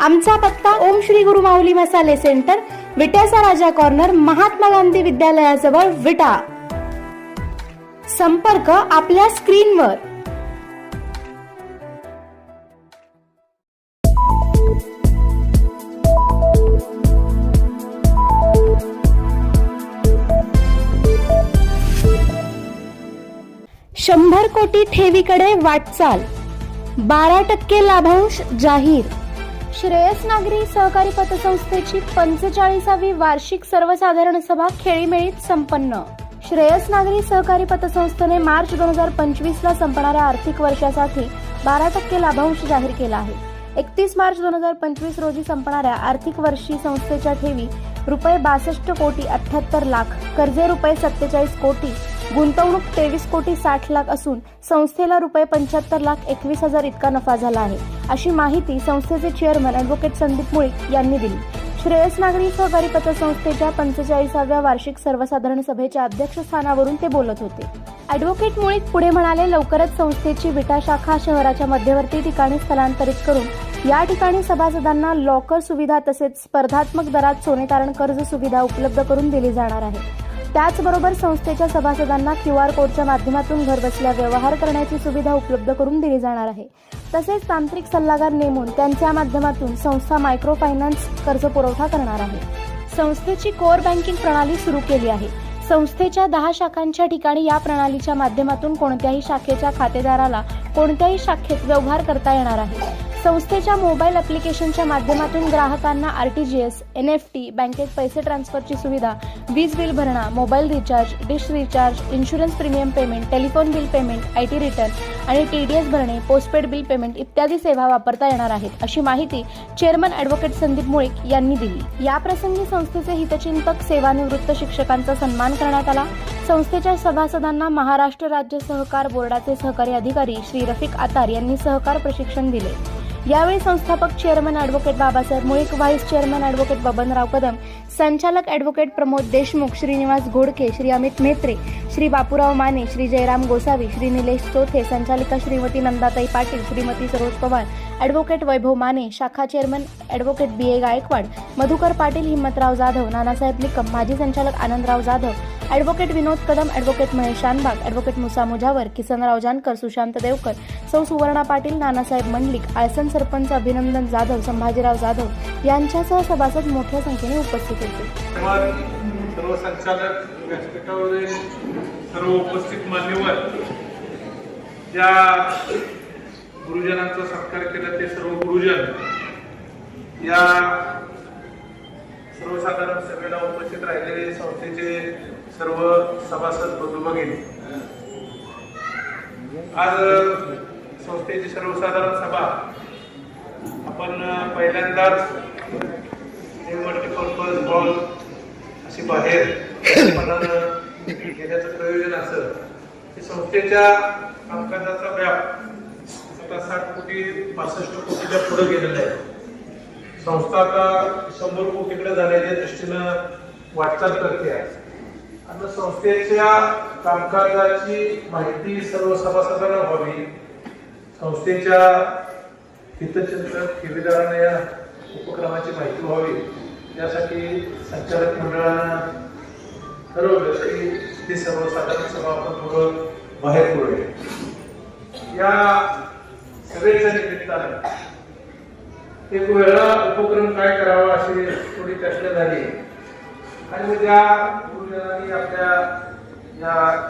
आमचा पत्ता ओम श्री गुरु माऊली मसाले सेंटर विट्याचा राजा कॉर्नर महात्मा गांधी विद्यालयाजवळ विटा. संपर्क आपल्या स्क्रीनवर. शंभर कोटी ठेवीकडे वाटचाल. बारा टक्के लाभांश जाहीर. श्रेयस नागरी सहकारी पतसंस्थेची पंचेचाळीसावी वार्षिक सर्वसाधारण सभा खेळीमेळीत संपन्न. श्रेयस नागरी सहकारी पतसंस्थेने मार्च दोन हजार पंचवीस ला संपणाऱ्या आर्थिक वर्षासाठी बारा टक्के लाभांश जाहीर केला आहे. एकतीस मार्च दोन हजार पंचवीस रोजी संपणाऱ्या आर्थिक वर्षी संस्थेच्या ठेवी रुपये बासष्ट कोटी अठ्याहत्तर लाख कर्जे रुपये सत्तेचाळीस कोटी गुंतवणूक तेवीस कोटी साठ लाख असून संस्थेला रुपये पंच्याहत्तर लाख एकवीस हजार इतका नफा झाला आहे अशी माहिती संस्थेचे चेअरमन अॅडव्होकेट संदीप मुळीक यांनी दिली. श्रेयस नागरी सहकारी पतसंस्थेच्या पंचेचाळीसाव्या वार्षिक सर्वसाधारण सभेच्या अध्यक्षस्थानावरून ते बोलत होते. अॅडव्होकेट मुळीक पुढे म्हणाले लवकरच संस्थेची विटा शाखा शहराच्या मध्यवर्ती ठिकाणी स्थलांतरित करून या ठिकाणी सभासदांना लॉकर सुविधा तसेच स्पर्धात्मक दरात सोने तारण कर्ज सुविधा उपलब्ध करून दिली जाणार आहे. त्याचबरोबर संस्थेच्या सभासदांना क्यू आर कोडच्या माध्यमातून घरबसल्या व्यवहार करण्याची सुविधा उपलब्ध करून दिली जाणार आहे. तसेच तांत्रिक सल्लागार नेमून त्यांच्या माध्यमातून संस्था मायक्रो फायनान्स कर्ज पुरवठा करणार आहे. संस्थेची कोर बँकिंग प्रणाली सुरू केली आहे. संस्थेच्या दहा शाखांच्या ठिकाणी या प्रणालीच्या माध्यमातून कोणत्याही शाखेच्या खातेदाराला कोणत्याही शाखेत व्यवहार करता येणार आहे. संस्थेच्या मोबाईल ॲप्लिकेशनच्या माध्यमातून ग्राहकांना आरटीजीएस एन एफ टी बँकेत पैसे ट्रान्सफरची सुविधा वीज बिल भरणा mobile recharge dish recharge insurance premium payment telephone bill payment I T return आणि टी डी एस भरणे पोस्टपेड बिल पेमेंट इत्यादी सेवा वापरता येणार आहेत अशी माहिती चेअरमन ॲडव्होकेट संदीप मुळीक यांनी दिली. या प्रसंगी संस्थेचे हितचिंतक सेवानिवृत्त शिक्षकांचा सन्मान करण्यात आला. संस्थेच्या सभासदांना महाराष्ट्र राज्य सहकार बोर्डाचे सहकारी अधिकारी श्री रफिक आतार यांनी सहकार प्रशिक्षण दिले. यावेळी संस्थापक chairman advocate Babasaheb Mulik vice chairman advocate Babanrao Kadam संचालक ॲडव्होकेट प्रमोद देशमुख श्रीनिवास घोडके श्री अमित मेत्रे श्री बापूराव माने श्री जयराम गोसावी श्री निलेश चोथे संचालिका श्रीमती नंदाताई पाटील श्रीमती सरोज पवार ॲडव्होकेट वैभव माने शाखा chairman advocate B A Gaikwad Madhukar Patil Himmatrao Jadhav Nanasaheb Nikam माजी संचालक Anandrao Jadhav advocate Vinod Kadam advocate Mahesh Shanbag advocate Musa Mujawar Kisanrao Jankar Sushant Devkar Sau Suvarna Patil Nanasaheb Mandlik आळसन sarpanch अभिनंदन जाधव संभाजीराव जाधव यांच्यासह सभासद मोठ्या संख्येने उपस्थित होते. सर्व संचालक व्यासपीठावरील सर्व उपस्थित मान्यवर ज्या गुरुजनांचा सत्कार केला ते सर्व गुरुजन या सर्वसाधारण सभेला उपस्थित राहिलेले संस्थेचे सर्व सभासद बंधू भगिनी. आज संस्थेची सर्वसाधारण सभा. आपण पहिल्यांदाच मल्टीपर्पज हॉल अशी बाहेर घेण्याचं प्रयोजन असं. की संस्थेच्या कामकाजाचा व्याप आता साठ कोटी पासष्ट कोटीच्या पुढे गेलेला आहे. संस्था आता शंभर कोटीकडे जाण्याच्या दृष्टीनं वाटचाल करते आहे. आणि संस्थेच्या कामकाजाची माहिती सर्व सभासदांना व्हावी. संस्थेच्या हितचिंतक ठेवीदारांना या उपक्रमाची माहिती व्हावी. यासाठी संचालक मंडळानं ठरवलं की ती सर्वसाधारण सभा आपण थोडं बाहेर करूया या सभेच्या निमित्तानं एक वेळा उपक्रम काय करावा अशी थोडी चर्चा झाली. आणि मग त्या आपल्या या